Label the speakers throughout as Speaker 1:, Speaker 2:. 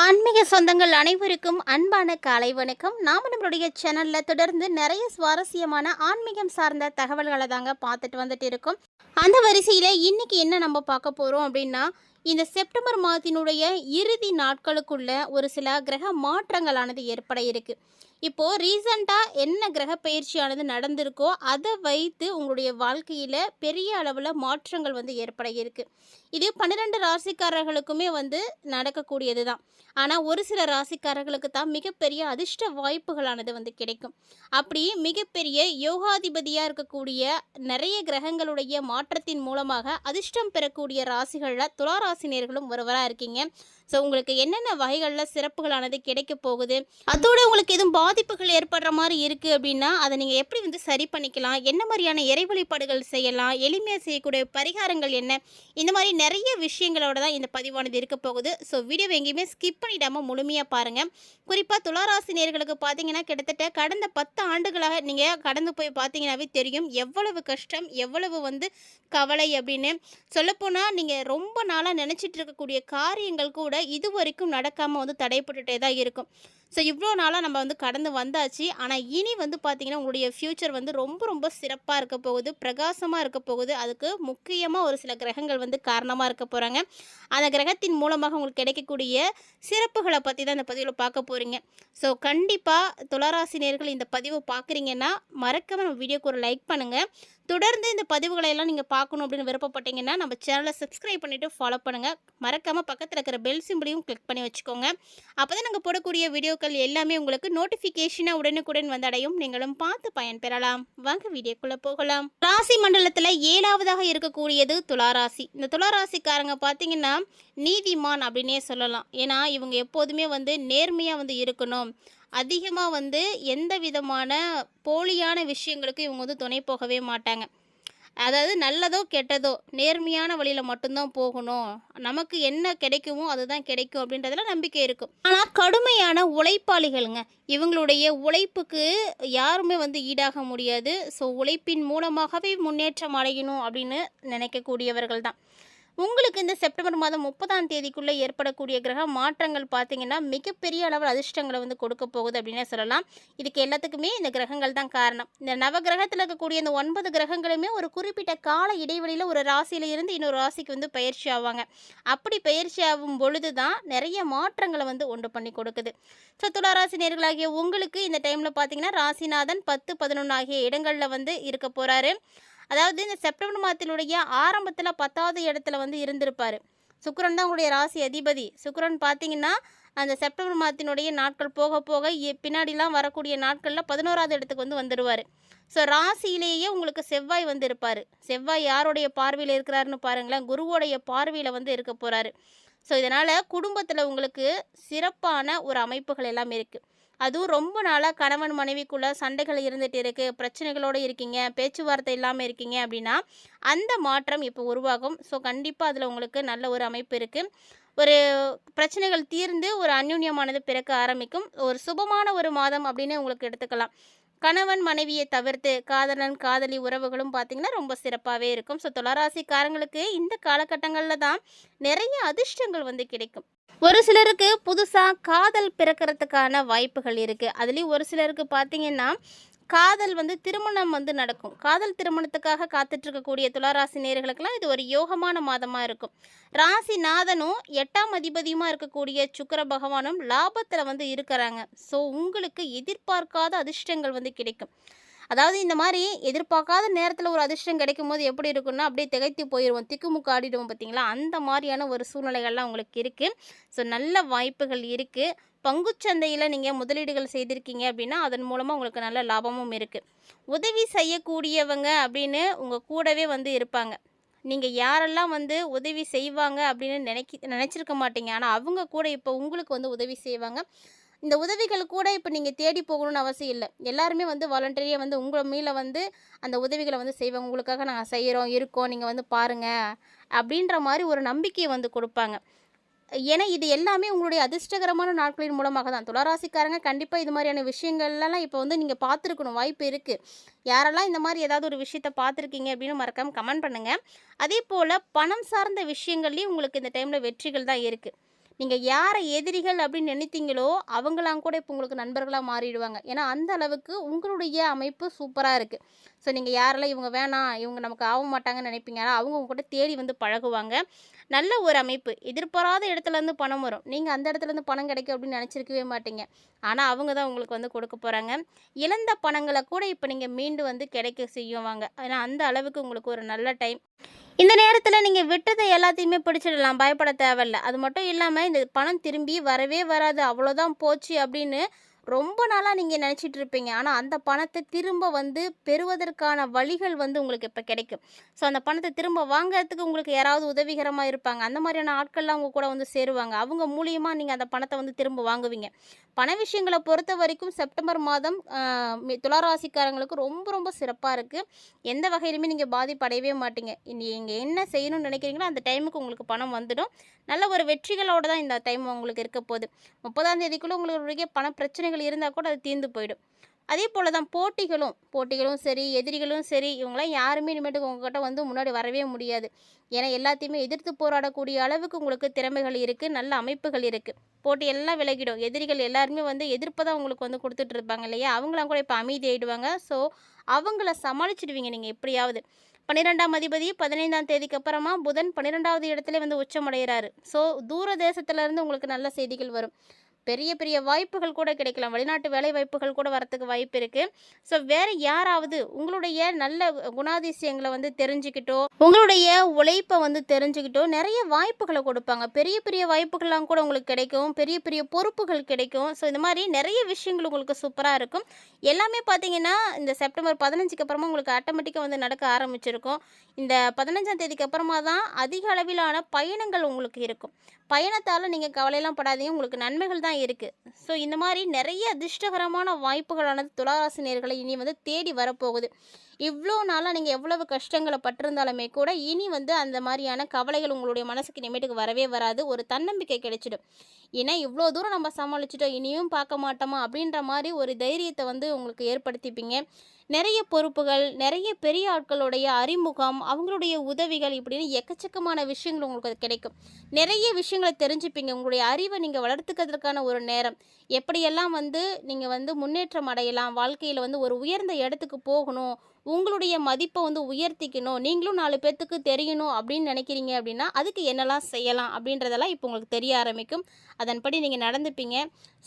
Speaker 1: ஆன்மீக சொந்தங்கள் அனைவருக்கும் அன்பான காலை வணக்கம். நாம் நம்மளுடைய சேனலில் தொடர்ந்து நிறைய சுவாரஸ்யமான ஆன்மீகம் சார்ந்த தகவல்களை தாங்க பார்த்துட்டு வந்துட்டு இருக்கோம். அந்த வரிசையில் இன்னைக்கு என்ன நம்ம பார்க்க போகிறோம் அப்படின்னா இந்த செப்டம்பர் மாதத்தினுடைய இறுதி நாட்களுக்குள்ள ஒரு சில கிரக மாற்றங்களானது ஏற்பட இருக்குது இப்போ ரீசண்டாக என்ன கிரக பயிற்சியானது நடந்திருக்கோ அதை வைத்து உங்களுடைய வாழ்க்கையில் பெரிய அளவில் மாற்றங்கள் வந்து ஏற்பட இருக்கு. இது பன்னிரெண்டு ராசிக்காரர்களுக்குமே வந்து நடக்கக்கூடியது தான். ஆனால் ஒரு சில ராசிக்காரர்களுக்கு தான் மிகப்பெரிய அதிர்ஷ்ட வாய்ப்புகளானது வந்து கிடைக்கும். அப்படி மிகப்பெரிய யோகாதிபதியாக இருக்கக்கூடிய நிறைய கிரகங்களுடைய மாற்றத்தின் மூலமாக அதிர்ஷ்டம் பெறக்கூடிய ராசிகளில் துளாராசினியர்களும் ஒருவராக இருக்கீங்க. ஸோ உங்களுக்கு என்னென்ன வகைகளில் சிறப்புகளானது கிடைக்க போகுது? அதோட உங்களுக்கு எதுவும் பாதிப்புகள் ஏற்படுற மாதிரி இருக்குது அப்படின்னா அதை நீங்கள் எப்படி வந்து சரி பண்ணிக்கலாம்? என்ன மாதிரியான இறை வழிபாடுகள் செய்யலாம்? எளிமையாக செய்யக்கூடிய பரிகாரங்கள் என்ன? இந்த மாதிரி நிறைய விஷயங்களோட தான் இந்த பதிவானது இருக்க போகுது. ஸோ வீடியோ எங்கேயுமே ஸ்கிப் பண்ணிடாமல் முழுமையாக பாருங்கள் குறிப்பாக துளாராசி நேர்களுக்கு பார்த்தீங்கன்னா கிட்டத்தட்ட கடந்த பத்து ஆண்டுகளாக நீங்கள் கடந்து போய் பார்த்தீங்கன்னாவே தெரியும். எவ்வளவு கஷ்டம் எவ்வளவு வந்து கவலை அப்படின்னு சொல்லப்போனால் நீங்கள் ரொம்ப நாளாக நினச்சிட்டு இருக்கக்கூடிய காரியங்கள் கூட இது வரைக்கும் நடக்காமல் வந்து தடைப்பட்டுட்டே தான் இருக்கும். ஸோ இவ்வளோ நாளாக நம்ம வந்து கடந்து வந்தாச்சு. ஆனால் இனி வந்து பார்த்திங்கன்னா உங்களுடைய ஃப்யூச்சர் வந்து ரொம்ப ரொம்ப சிறப்பாக இருக்க போகுது பிரகாசமாக இருக்க போகுது. அதுக்கு முக்கியமாக ஒரு சில கிரகங்கள் வந்து காரணமாக இருக்க போகிறாங்க அந்த கிரகத்தின் மூலமாக உங்களுக்கு கிடைக்கக்கூடிய சிறப்புகளை பற்றி தான் இந்த பதிவில் பார்க்க போகிறீங்க ஸோ கண்டிப்பாக துளராசினியர்கள் இந்த பதிவை பார்க்குறீங்கன்னா மறக்காமல் நம்ம வீடியோக்கு ஒரு லைக் பண்ணுங்கள் தொடர்ந்து இந்த பதிவுகளை எல்லாம் நீங்கள் பார்க்கணும் அப்படின்னு விருப்பப்பட்டீங்கன்னா நம்ம சேனலை சப்ஸ்கிரைப் பண்ணிவிட்டு ஃபாலோ பண்ணுங்கள் மறக்காமல் பக்கத்தில் இருக்கிற பெல் சிம்பிளையும் கிளிக் பண்ணி வச்சுக்கோங்க. அப்போ தான் நாங்கள் போடக்கூடிய வீடியோக்கள் எல்லாமே உங்களுக்கு நோட்டிஃபிகேஷனாக உடனுக்குடன் வந்தடையும். நீங்களும் பார்த்து பயன்பெறலாம். வாங்க வீடியோக்குள்ளே போகலாம். ராசி மண்டலத்தில் ஏழாவதாக இருக்கக்கூடியது துளாராசி. இந்த துளாராசிக்காரங்க பார்த்தீங்கன்னா நீதிமான் அப்படின்னே சொல்லலாம். ஏன்னா இவங்க எப்போதுமே வந்து நேர்மையாக வந்து இருக்கணும். அதிகமாக வந்து எந்த விதமான போலியான விஷயங்களுக்கு இவங்க வந்து துணை போகவே மாட்டாங்க. அதாவது நல்லதோ கெட்டதோ நேர்மையான வழியில் மட்டும்தான் போகணும். நமக்கு என்ன கிடைக்குமோ அதுதான் கிடைக்கும் அப்படின்றதுல நம்பிக்கை இருக்கும் ஆனால் கடுமையான உழைப்பாளிகளுங்க. இவங்களுடைய உழைப்புக்கு யாருமே வந்து ஈடாக முடியாது. ஸோ உழைப்பின் மூலமாகவே முன்னேற்றம் அடையணும் அப்படின்னு நினைக்கக்கூடியவர்கள் தான் உங்களுக்கு இந்த செப்டம்பர் மாதம் முப்பதாம் தேதிக்குள்ளே ஏற்படக்கூடிய கிரக மாற்றங்கள் பார்த்தீங்கன்னா மிகப்பெரிய அளவில் அதிர்ஷ்டங்களை வந்து கொடுக்க போகுது அப்படின்னே சொல்லலாம். இதுக்கு எல்லாத்துக்குமே இந்த கிரகங்கள் தான் காரணம். இந்த நவ கிரகத்தில் இருக்கக்கூடிய இந்த ஒன்பது கிரகங்களுமே ஒரு குறிப்பிட்ட கால இடைவெளியில் ஒரு ராசியில இருந்து இன்னொரு ராசிக்கு வந்து பயிற்சி ஆவாங்க. அப்படி பயிற்சி ஆகும் பொழுது தான் நிறைய மாற்றங்களை வந்து உண்டு பண்ணி கொடுக்குது. ஸோ துளாராசி நேர்களாகிய உங்களுக்கு இந்த டைமில் பார்த்தீங்கன்னா ராசிநாதன் பத்து பதினொன்று ஆகிய இடங்களில் வந்து இருக்க போகிறாரு அதாவது இந்த செப்டம்பர் மாதத்தினுடைய ஆரம்பத்தில் பத்தாவது இடத்துல வந்து இருந்திருப்பார். சுக்கரன் தான் உங்களுடைய ராசி அதிபதி. சுக்கரன் பார்த்தீங்கன்னா அந்த செப்டம்பர் மாதத்தினுடைய நாட்கள் போக போக பின்னாடிலாம் வரக்கூடிய நாட்களில் பதினோராவது இடத்துக்கு வந்து வந்துடுவார் ஸோ ராசியிலேயே உங்களுக்கு செவ்வாய் வந்து இருப்பார் செவ்வாய் யாருடைய பார்வையில் இருக்கிறாருன்னு பாருங்களேன். குருவோடைய பார்வையில் வந்து இருக்க போகிறாரு ஸோ இதனால் குடும்பத்தில் உங்களுக்கு சிறப்பான ஒரு அமைப்புகள் எல்லாம் இருக்குது அதுவும் ரொம்ப நாளாக கணவன் மனைவிக்குள்ள சண்டைகள் இருந்துகிட்டு இருக்குது பிரச்சனைகளோடு இருக்கீங்க பேச்சுவார்த்தை இல்லாமல் இருக்கீங்க அப்படின்னா அந்த மாற்றம் இப்போ உருவாகும். ஸோ கண்டிப்பாக அதில் உங்களுக்கு நல்ல ஒரு அமைப்பு இருக்குது ஒரு பிரச்சனைகள் தீர்ந்து ஒரு அந்யுன்யமானது பிறக்க ஆரம்பிக்கும். ஒரு சுபமான ஒரு மாதம் அப்படின்னு உங்களுக்கு எடுத்துக்கலாம். கணவன் மனைவியை தவிர்த்து காதலன் காதலி உறவுகளும் பார்த்திங்கன்னா ரொம்ப சிறப்பாகவே இருக்கும். ஸோ துளராசிக்காரங்களுக்கு இந்த காலகட்டங்களில் தான் நிறைய அதிர்ஷ்டங்கள் வந்து கிடைக்கும். ஒரு சிலருக்கு புதுசாக காதல் பிறக்கிறதுக்கான வாய்ப்புகள் இருக்குது அதுலேயும் ஒரு சிலருக்கு பார்த்தீங்கன்னா காதல் வந்து திருமணம் வந்து நடக்கும். காதல் திருமணத்துக்காக காத்துட்ருக்கக்கூடிய துளாராசி நேர்களுக்கெல்லாம் இது ஒரு யோகமான மாதமாக இருக்கும். ராசி நாதனும் எட்டாம் அதிபதியுமாக இருக்கக்கூடிய சுக்கிர பகவானும் லாபத்தில் வந்து இருக்கிறாங்க. ஸோ உங்களுக்கு எதிர்பார்க்காத அதிர்ஷ்டங்கள் வந்து கிடைக்கும். அதாவது இந்த மாதிரி எதிர்பார்க்காத நேரத்தில் ஒரு அதிர்ஷ்டம் கிடைக்கும் போது எப்படி இருக்குன்னா அப்படியே திகைத்து போயிடுவோம் திக்குமுக்கு ஆடிடுவோம் பார்த்தீங்களா? அந்த மாதிரியான ஒரு சூழ்நிலைகள்லாம் உங்களுக்கு இருக்குது ஸோ நல்ல வாய்ப்புகள் இருக்குது பங்குச்சந்தையில் நீங்கள் முதலீடுகள் செய்திருக்கீங்க அப்படின்னா அதன் மூலமாக உங்களுக்கு நல்ல லாபமும் இருக்குது உதவி செய்யக்கூடியவங்க அப்படின்னு உங்கள் கூடவே வந்து இருப்பாங்க. நீங்கள் யாரெல்லாம் வந்து உதவி செய்வாங்க அப்படின்னு நினைக்கி நினச்சிருக்க மாட்டீங்க. ஆனால் அவங்க கூட இப்போ உங்களுக்கு வந்து உதவி செய்வாங்க. இந்த உதவிகள் கூட இப்போ நீங்கள் தேடி போகணும்னு அவசியம் இல்லை. எல்லாருமே வந்து வாலண்டரியாக வந்து உங்கள் மீள வந்து அந்த உதவிகளை வந்து செய்வாங்க. உங்களுக்காக நாங்கள் செய்கிறோம் இருக்கோம் நீங்கள் வந்து பாருங்கள் அப்படின்ற மாதிரி ஒரு நம்பிக்கையை வந்து கொடுப்பாங்க. ஏன்னா இது எல்லாமே உங்களுடைய அதிர்ஷ்டகரமான நாட்களின் மூலமாக தான். துளராசிக்காரங்க கண்டிப்பாக இது மாதிரியான விஷயங்கள்லாம் இப்போ வந்து நீங்கள் பார்த்துருக்கணும். வாய்ப்பு இருக்குது யாரெல்லாம் இந்த மாதிரி ஏதாவது ஒரு விஷயத்த பார்த்துருக்கீங்க அப்படின்னு மறக்காமல் கமெண்ட் பண்ணுங்கள் அதே போல் பணம் சார்ந்த விஷயங்கள்லேயும் உங்களுக்கு இந்த டைமில் வெற்றிகள் தான் இருக்குது நீங்கள் யாரை எதிரிகள் அப்படின்னு நினைத்தீங்களோ அவங்களாம் கூட இப்போ உங்களுக்கு நண்பர்களாக மாறிடுவாங்க. ஏன்னா அந்த அளவுக்கு உங்களுடைய அமைப்பு சூப்பராக இருக்குது ஸோ நீங்கள் யாரெல்லாம் இவங்க வேணாம் இவங்க நமக்கு ஆக மாட்டாங்கன்னு நினைப்பீங்க. அவங்க உங்க கூட தேடி வந்து பழகுவாங்க. நல்ல ஒரு அமைப்பு. எதிர்பாராத இடத்துலேருந்து பணம் வரும். நீங்கள் அந்த இடத்துலேருந்து பணம் கிடைக்கும் அப்படின்னு நினச்சிருக்கவே மாட்டீங்க. ஆனால் அவங்க தான் உங்களுக்கு வந்து கொடுக்க போகிறாங்க இழந்த பணங்களை கூட இப்போ நீங்கள் மீண்டு வந்து கிடைக்க செய்யுவாங்க ஏன்னா அந்த அளவுக்கு உங்களுக்கு ஒரு நல்ல டைம். இந்த நேரத்தில் நீங்கள் விட்டதை எல்லாத்தையுமே பிடிச்சிடலாம். பயப்பட தேவையில்ல. அது மட்டும் இல்லாமல் இந்த பணம் திரும்பி வரவே வராது. அவ்வளோதான் போச்சு அப்படின்னு ரொம்ப நாளாக நீங்கள் நினச்சிட்டு இருப்பீங்க ஆனால் அந்த பணத்தை திரும்ப வந்து பெறுவதற்கான வழிகள் வந்து உங்களுக்கு இப்போ கிடைக்கும். ஸோ அந்த பணத்தை திரும்ப வாங்குறதுக்கு உங்களுக்கு யாராவது உதவிகரமாக இருப்பாங்க. அந்த மாதிரியான ஆட்கள்லாம் அவங்க கூட வந்து சேருவாங்க. அவங்க மூலியமாக நீங்கள் அந்த பணத்தை வந்து திரும்ப வாங்குவீங்க. பண விஷயங்களை பொறுத்த வரைக்கும் செப்டம்பர் மாதம் துளாராசிக்காரங்களுக்கு ரொம்ப ரொம்ப சிறப்பாக இருக்குது எந்த வகையிலுமே நீங்கள் பாதிப்படையவே மாட்டீங்க. நீங்கள் என்ன செய்யணும்னு நினைக்கிறீங்களோ அந்த டைமுக்கு உங்களுக்கு பணம் வந்துடும். நல்ல ஒரு வெற்றிகளோடு தான் இந்த டைம் உங்களுக்கு இருக்க போகுது. முப்பதாம் தேதிக்குள்ளே உங்களுக்கு பண பிரச்சனைகள் இருந்தால் கூட அது தீர்ந்து போயிடும். அதே போல் தான் போட்டிகளும் போட்டிகளும் சரி எதிரிகளும் சரி இவங்களாம் யாருமே இனிமேட்டுக்கு உங்ககிட்ட வந்து முன்னாடி வரவே முடியாது. ஏன்னா எல்லாத்தையுமே எதிர்த்து போராடக்கூடிய அளவுக்கு உங்களுக்கு திறமைகள் இருக்குது நல்ல அமைப்புகள் இருக்குது போட்டி எல்லாம் விலகிடும். எதிரிகள் எல்லாருமே வந்து எதிர்ப்பை தான் உங்களுக்கு வந்து கொடுத்துட்டு இருப்பாங்க இல்லையா? அவங்களாம் கூட இப்போ அமைதி ஆகிடுவாங்க ஸோ அவங்கள சமாளிச்சிடுவீங்க நீங்கள் எப்படியாவது. பன்னிரெண்டாம் அதிபதி பதினைந்தாம் தேதிக்கு அப்புறமா புதன் பன்னிரெண்டாவது இடத்துல வந்து உச்சமடைகிறாரு. ஸோ தூர தேசத்துலேருந்து உங்களுக்கு நல்ல செய்திகள் வரும். பெரிய பெரிய வாய்ப்புகள் கூட கிடைக்கலாம். வெளிநாட்டு வேலை வாய்ப்புகள் கூட வரத்துக்கு வாய்ப்பு இருக்குது ஸோ வேறு யாராவது உங்களுடைய நல்ல குணாதிசயங்களை வந்து தெரிஞ்சுக்கிட்டோ உங்களுடைய உழைப்பை வந்து தெரிஞ்சுக்கிட்டோ நிறைய வாய்ப்புகளை கொடுப்பாங்க. பெரிய பெரிய வாய்ப்புகள்லாம் கூட உங்களுக்கு கிடைக்கும். பெரிய பெரிய பொறுப்புகள் கிடைக்கும். ஸோ இந்த மாதிரி நிறைய விஷயங்கள் உங்களுக்கு சூப்பராக இருக்கும். எல்லாமே பார்த்தீங்கன்னா இந்த செப்டம்பர் பதினஞ்சுக்கு அப்புறமா உங்களுக்கு ஆட்டோமேட்டிக்காக வந்து நடக்க ஆரம்பிச்சிருக்கும். இந்த பதினஞ்சாம் தேதிக்கு அப்புறமா தான் அதிக அளவிலான பயணங்கள் உங்களுக்கு இருக்கும். பயணத்தால் நீங்கள் கவலையெல்லாம் படாதீங்க. உங்களுக்கு நன்மைகள் தான் இருக்குது ஸோ இந்த மாதிரி நிறைய அதிர்ஷ்டகரமான வாய்ப்புகளானது துளாராசி நேர்களை இனி வந்து தேடி வரப்போகுது. இவ்வளோ நாளாக நீங்கள் எவ்வளவு கஷ்டங்களை பட்டிருந்தாலுமே கூட இனி வந்து அந்த மாதிரியான கவலைகள் உங்களுடைய மனசுக்கு இனிமேட்டுக்கு வரவே வராது. ஒரு தன்னம்பிக்கை கிடைச்சிடும். ஏன்னா இவ்வளோ தூரம் நம்ம சமாளிச்சிட்டோம் இனியும் பார்க்க மாட்டோமா அப்படின்ற மாதிரி ஒரு தைரியத்தை வந்து உங்களுக்கு ஏற்படுத்திப்பீங்க. நிறைய பொறுப்புகள் நிறைய பெரிய ஆட்களுடைய அறிமுகம் அவங்களுடைய உதவிகள் இப்படின்னு எக்கச்சக்கமான விஷயங்கள் உங்களுக்கு அது கிடைக்கும். நிறைய விஷயங்களை தெரிஞ்சுப்பீங்க. உங்களுடைய அறிவை நீங்கள் வளர்த்துக்கிறதுக்கான ஒரு நேரம். எப்படியெல்லாம் வந்து நீங்கள் வந்து முன்னேற்றம் அடையலாம் வாழ்க்கையில் வந்து ஒரு உயர்ந்த இடத்துக்கு போகணும் உங்களுடைய மதிப்பை வந்து உயர்த்திக்கணும். நீங்களும் நாலு பேர்த்துக்கு தெரியணும் அப்படின்னு நினைக்கிறீங்க அப்படின்னா அதுக்கு என்னெல்லாம் செய்யலாம் அப்படின்றதெல்லாம் இப்போ உங்களுக்கு தெரிய ஆரம்பிக்கும். அதன்படி நீங்கள் நடந்துப்பீங்க.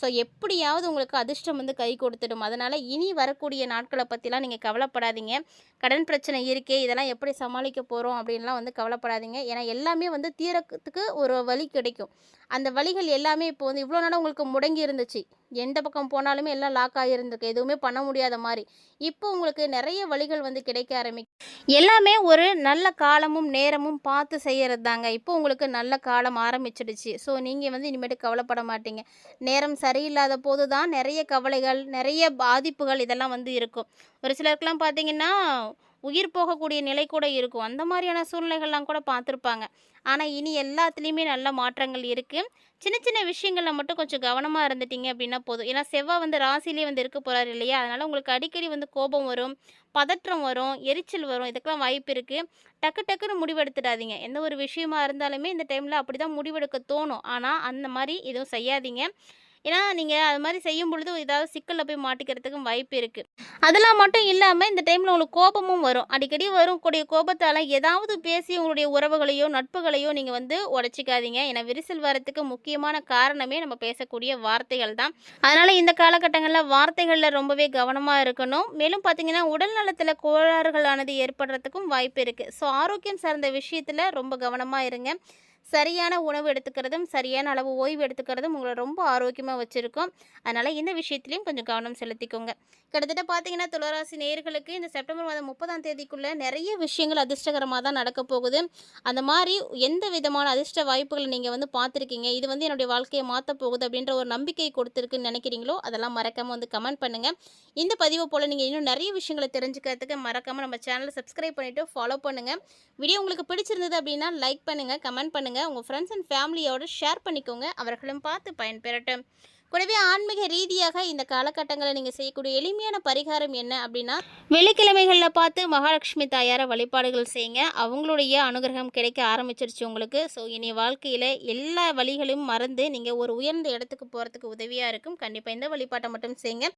Speaker 1: ஸோ எப்படியாவது உங்களுக்கு அதிர்ஷ்டம் வந்து கை கொடுத்துடும். அதனால் இனி வரக்கூடிய நாட்களை பற்றிலாம் நீங்கள் கவலைப்படாதீங்க. கடன் பிரச்சனை இருக்கே இதெல்லாம் எப்படி சமாளிக்க போகிறோம் அப்படின்லாம் வந்து கவலைப்படாதீங்க. ஏன்னா எல்லாமே வந்து தீரத்துக்கு ஒரு வழி கிடைக்கும். அந்த வழிகள் எல்லாமே இப்போ வந்து இவ்வளோ நாளாக உங்களுக்கு முடங்கி இருந்துச்சு. எந்த பக்கம் போனாலுமே எல்லாம் லாக் ஆகியிருந்திருக்கு எதுவுமே பண்ண முடியாத மாதிரி இப்போ உங்களுக்கு நிறைய வழிகள் வந்து கிடைக்க ஆரம்பிக்கும் எல்லாமே ஒரு நல்ல காலமும் நேரமும் பார்த்து செய்கிறது தாங்க. இப்போ உங்களுக்கு நல்ல காலம் ஆரம்பிச்சிடுச்சு. ஸோ நீங்கள் வந்து இனிமேட்டு கவலைப்பட மாட்டீங்க. நேரம் சரியில்லாத போது தான் நிறைய கவலைகள் நிறைய பாதிப்புகள் இதெல்லாம் வந்து இருக்கும். ஒரு சிலருக்குலாம் பார்த்தீங்கன்னா உயிர் போகக்கூடிய நிலை கூட இருக்கும். அந்த மாதிரியான சூழ்நிலைகள்லாம் கூட பார்த்துருப்பாங்க. ஆனால் இனி எல்லாத்துலேயுமே நல்ல மாற்றங்கள் இருக்குது சின்ன சின்ன விஷயங்களில் மட்டும் கொஞ்சம் கவனமாக இருந்துட்டீங்க அப்படின்னா போதும். ஏன்னா செவ்வாய் வந்து ராசிலே வந்து இருக்க போகிறாரு இல்லையா? அதனால் உங்களுக்கு அடிக்கடி வந்து கோபம் வரும் பதற்றம் வரும் எரிச்சல் வரும். இதுக்கெல்லாம் வாய்ப்பு இருக்குது டக்கு டக்குன்னு முடிவெடுத்துடாதீங்க. எந்த ஒரு விஷயமா இருந்தாலுமே இந்த டைமில் அப்படி தான் முடிவெடுக்க தோணும். ஆனால் அந்த மாதிரி எதுவும் செய்யாதீங்க. ஏன்னா நீங்கள் அது மாதிரி செய்யும் பொழுது ஏதாவது சிக்கலில் போய் மாட்டிக்கிறதுக்கும் வாய்ப்பு இருக்குது அதெல்லாம் மட்டும் இல்லாமல் இந்த டைமில் உங்களுக்கு கோபமும் வரும். அடிக்கடி வரும் கூடிய கோபத்தால் ஏதாவது பேசி உங்களுடைய உறவுகளையோ நட்புகளையோ நீங்கள் வந்து உடச்சிக்காதீங்க. ஏன்னா விரிசல் வரத்துக்கு முக்கியமான காரணமே நம்ம பேசக்கூடிய வார்த்தைகள் தான். அதனால் இந்த காலகட்டங்களில் வார்த்தைகளில் ரொம்பவே கவனமாக இருக்கணும். மேலும் பார்த்தீங்கன்னா உடல் நலத்தில் கோளாறுகளானது ஏற்படுறதுக்கும் வாய்ப்பு இருக்குது ஸோ ஆரோக்கியம் சார்ந்த விஷயத்தில் ரொம்ப கவனமாக இருங்க. சரியான உணவு எடுத்துக்கிறதும் சரியான அளவு ஓய்வு எடுத்துக்கிறதும் உங்களை ரொம்ப ஆரோக்கியமாக வச்சுருக்கும். அதனால் இந்த விஷயத்துலையும் கொஞ்சம் கவனம் செலுத்திக்கோங்க. கிட்டத்தட்ட பார்த்தீங்கன்னா துளராசி நேயர்களுக்கு இந்த செப்டம்பர் மாதம் முப்பதாம் தேதிக்குள்ளே நிறைய விஷயங்கள் அதிர்ஷ்டகரமாக தான் நடக்க போகுது. அந்த மாதிரி எந்த விதமான அதிர்ஷ்ட வாய்ப்புகளை நீங்கள் வந்து பார்த்துருக்கீங்க? இது வந்து என்னுடைய வாழ்க்கையை மாற்ற போகுது அப்படின்ற ஒரு நம்பிக்கை கொடுத்துருக்குன்னு நினைக்கிறீங்களோ? அதெல்லாம் மறக்காமல் வந்து கமெண்ட் பண்ணுங்கள் இந்த பதிவை போல் நீங்கள் இன்னும் நிறைய விஷயங்களை தெரிஞ்சுக்கிறதுக்கு மறக்காமல் நம்ம சேனலை சப்ஸ்கிரைப் பண்ணிவிட்டு ஃபாலோ பண்ணுங்கள் வீடியோ உங்களுக்கு பிடிச்சிருந்தது அப்படின்னா லைக் பண்ணுங்கள் கமெண்ட் பண்ணுங்கள் பண்ணுங்கள் உங்கள் ஃப்ரெண்ட்ஸ் அண்ட் ஃபேமிலியோட ஷேர் பண்ணிக்கோங்க. அவர்களும் பார்த்து பயன்பெறட்டும். கூடவே ஆன்மீக ரீதியாக இந்த காலகட்டங்களில் நீங்கள் செய்யக்கூடிய எளிமையான பரிகாரம் என்ன அப்படின்னா வெள்ளிக்கிழமைகளில் பார்த்து மகாலட்சுமி தாயாரை வழிபாடுகள் செய்யுங்க. அவங்களுடைய அனுகிரகம் கிடைக்க ஆரம்பிச்சிருச்சு உங்களுக்கு. ஸோ இனி வாழ்க்கையில் எல்லா வழிகளையும் மறந்து நீங்கள் ஒரு உயர்ந்த இடத்துக்கு போகிறதுக்கு உதவியாக இருக்கும். கண்டிப்பாக இந்த வழிபாட்டை மட்டும் செய்யுங்க.